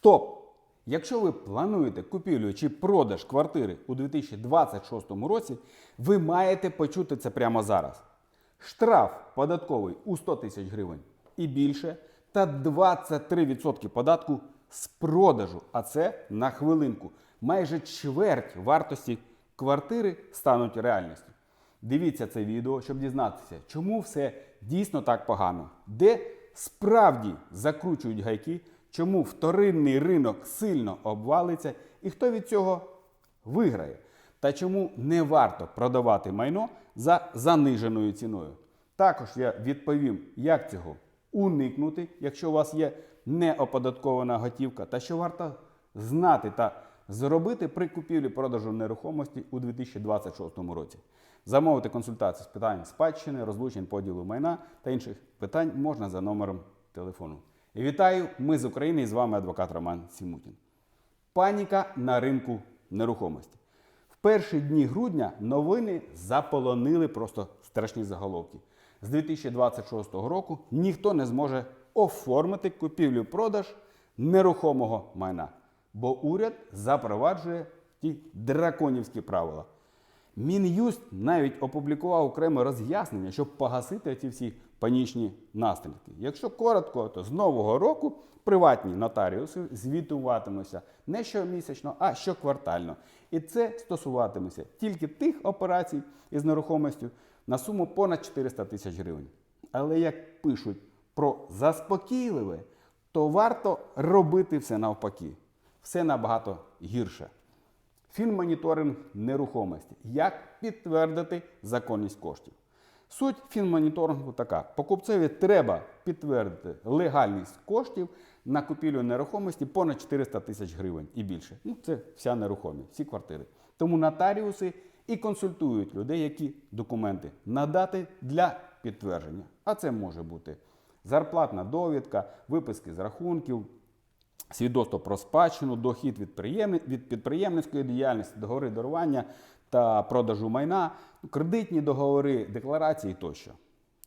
Стоп! Якщо ви плануєте купівлю чи продаж квартири у 2026 році, ви маєте почути це прямо зараз. Штраф податковий у 100 тисяч гривень і більше, та 23% податку з продажу. А це на хвилинку. Майже чверть вартості квартири стануть реальністю. Дивіться це відео, щоб дізнатися, чому все дійсно так погано, де справді закручують гайки, чому вторинний ринок сильно обвалиться і хто від цього виграє, та чому не варто продавати майно за заниженою ціною. Також я відповім, як цього уникнути, якщо у вас є неоподаткована готівка, та що варто знати та зробити при купівлі продажу нерухомості у 2026 році. Замовити консультацію з питань спадщини, розлучень, поділу майна та інших питань можна за номером телефону. Вітаю! Ми з України і з вами адвокат Роман Сімутін. Паніка на ринку нерухомості. В перші дні грудня новини заполонили просто страшні заголовки. З 2026 року ніхто не зможе оформити купівлю-продаж нерухомого майна, бо уряд запроваджує ті драконівські правила. Мін'юст навіть опублікував окреме роз'яснення, щоб погасити ці всі панічні наслідки. Якщо коротко, то з нового року приватні нотаріуси звітуватимуться не щомісячно, а щоквартально. І це стосуватиметься тільки тих операцій із нерухомістю на суму понад 400 тисяч гривень. Але як пишуть про заспокійливе, то варто робити все навпаки. Все набагато гірше. Фінмоніторинг нерухомості. Як підтвердити законність коштів? Суть фінмоніторингу така: покупцеві треба підтвердити легальність коштів на купівлю нерухомості понад 400 тисяч гривень і більше. Ну, це вся нерухомість, всі квартири. Тому нотаріуси і консультують людей, які документи надати для підтвердження. А це може бути зарплатна довідка, виписки з рахунків, свідоцтво про спадщину, дохід від, підприємницької діяльності, договори дарування та продажу майна, кредитні договори, декларації тощо.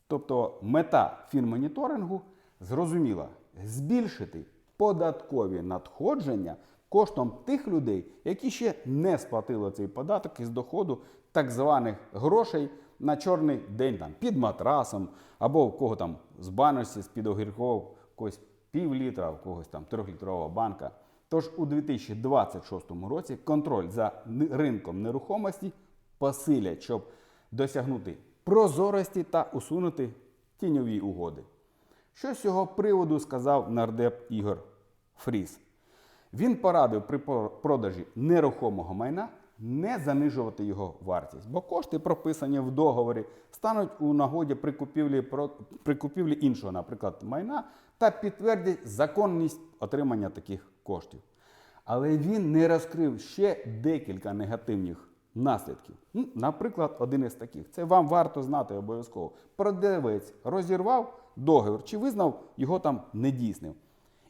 Тобто мета фінмоніторингу зрозуміла збільшити податкові надходження коштом тих людей, які ще не сплатили цей податок із доходу так званих грошей на чорний день там, під матрасом, або в кого там з баночці, з під огірков, когось пів літра, в когось там трьохлітрова банка. Тож у 2026 році контроль за ринком нерухомості посилять, щоб досягнути прозорості та усунути тіньові угоди. Що з цього приводу сказав нардеп Ігор Фріс? Він порадив при продажі нерухомого майна не занижувати його вартість, бо кошти, прописані в договорі, стануть у нагоді при купівлі, при купівлі іншого, наприклад, майна, та підтвердять законність отримання таких коштів. Але він не розкрив ще декілька негативних наслідків. Наприклад, один із таких. Це вам варто знати обов'язково. Продавець розірвав договір чи визнав його там недійсним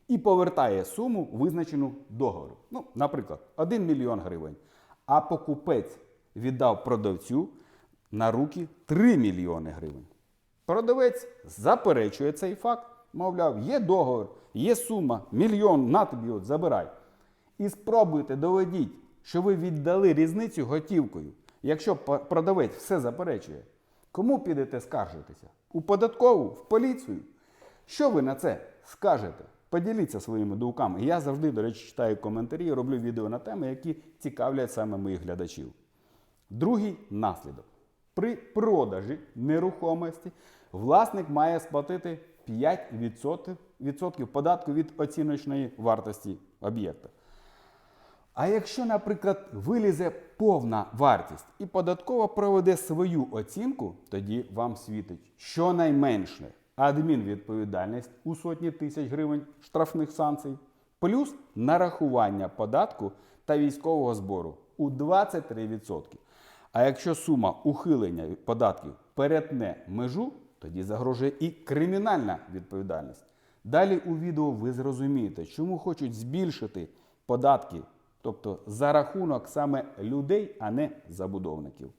і повертає суму, визначену договору. Ну, наприклад, 1 мільйон гривень. А покупець віддав продавцю на руки 3 мільйони гривень. Продавець заперечує цей факт, мовляв, є договір, є сума, мільйон, на тобі от, забирай. І спробуйте доведіть, що ви віддали різницю готівкою, якщо продавець все заперечує. Кому підете скаржитися? У податкову, в поліцію? Що ви на це скажете? Поділіться своїми думками. Я завжди, до речі, читаю коментарі, роблю відео на теми, які цікавлять саме моїх глядачів. Другий наслідок. При продажі нерухомості власник має сплатити 5% податку від оціночної вартості об'єкта. А якщо, наприклад, вилізе повна вартість і податкова проведе свою оцінку, тоді вам світить щонайменше адмінвідповідальність у сотні тисяч гривень штрафних санкцій, плюс нарахування податку та військового збору у 23%. А якщо сума ухилення податків перетне межу, тоді загрожує і кримінальна відповідальність. Далі у відео ви зрозумієте, чому хочуть збільшити податки, тобто за рахунок саме людей, а не забудовників.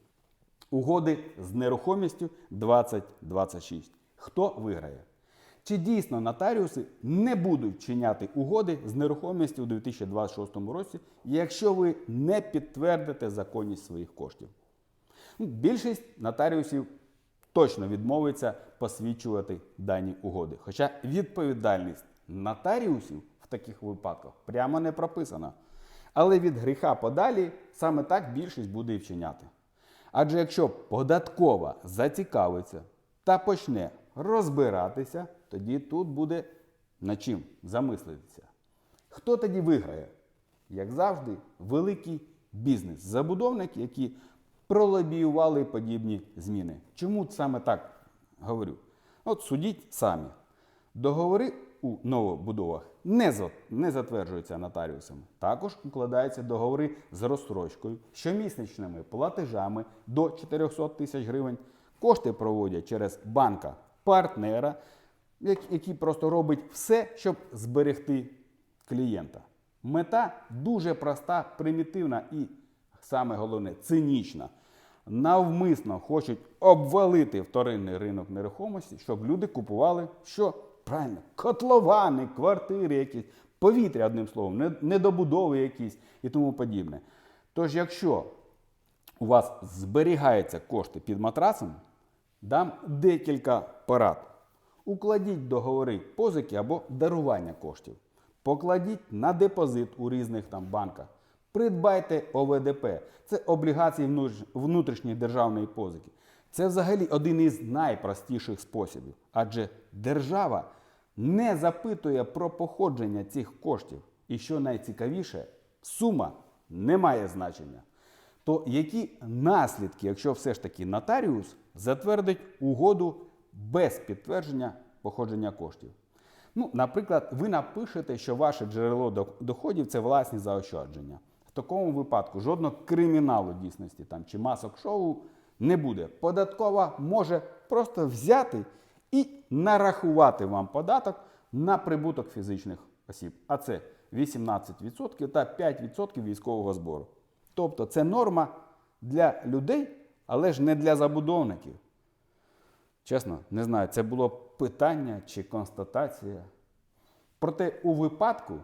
Угоди з нерухомістю 2026. Хто виграє? чи дійсно нотаріуси не будуть чиняти угоди з нерухомістю у 2026 році, якщо ви не підтвердите законність своїх коштів. Ну, Більшість нотаріусів точно відмовиться посвідчувати дані угоди. Хоча відповідальність нотаріусів в таких випадках прямо не прописана. Але від гріха подалі саме так більшість буде і вчиняти. Адже якщо податкова зацікавиться та почне розбиратися, тоді тут буде над чим замислитися. Хто тоді виграє? Як завжди, великий бізнес, забудовники, які пролобіювали подібні зміни. Чому саме так говорю? От судіть самі. Договори у новобудовах не, затверджуються нотаріусами. Також укладаються договори з розстрочкою, щомісячними платежами до 400 тисяч гривень. Кошти проводять через банка партнера, як- який просто робить все, щоб зберегти клієнта. Мета дуже проста, примітивна і саме головне цинічна. Навмисно хочуть обвалити вторинний ринок нерухомості, щоб люди купували що правильно, котловани, квартири, якісь, повітря, одним словом, недобудови якісь і тому подібне. Тож, якщо у вас зберігаються кошти під матрасом, дам декілька порад. Укладіть договори позики або дарування коштів. Покладіть на депозит у різних там банках. Придбайте ОВДП. Це облігації внутрішньої державної позики. Це взагалі один із найпростіших способів. Адже держава не запитує про походження цих коштів. І що найцікавіше, сума не має значення. То які наслідки, якщо все ж таки нотаріус затвердить угоду без підтвердження походження коштів? Ну, наприклад, ви напишете, що ваше джерело доходів це власні заощадження. Такому випадку жодного криміналу дійсності там, чи масок шоу не буде. Податкова може просто взяти і нарахувати вам податок на прибуток фізичних осіб. А це 18% та 5% військового збору. Тобто це норма для людей, але ж не для забудовників. Чесно, не знаю, це було питання чи констатація. Проте у випадку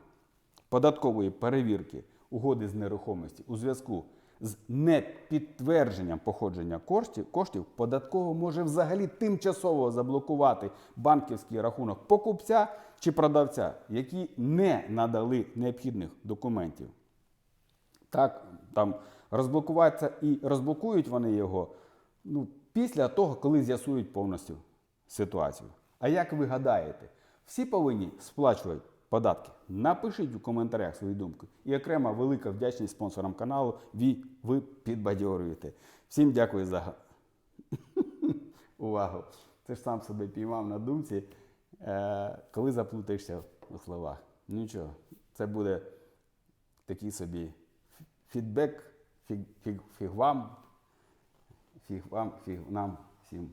податкової перевірки угоди з нерухомості у зв'язку з непідтвердженням походження коштів, коштів податково може взагалі тимчасово заблокувати банківський рахунок покупця чи продавця, які не надали необхідних документів. Так, там розблокуватися і розблокують вони його ну, після того, коли з'ясують повністю ситуацію. А як ви гадаєте, всі повинні сплачувати податки? Напишіть у коментарях свої думки. І окрема велика вдячність спонсорам каналу. Ви, ви підбадьорюєте. Всім дякую за увагу. Це ж сам себе піймав на думці, е, коли заплутаєшся у словах. Нічого, це буде такий собі фідбек, фіг, фіг, фіг вам, фіг вам, фіг нам, всім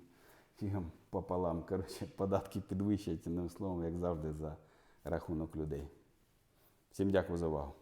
фігам пополам. Коротше, податки підвищать, одним словом, як завжди, за рахунок людей. Всім дякую за увагу.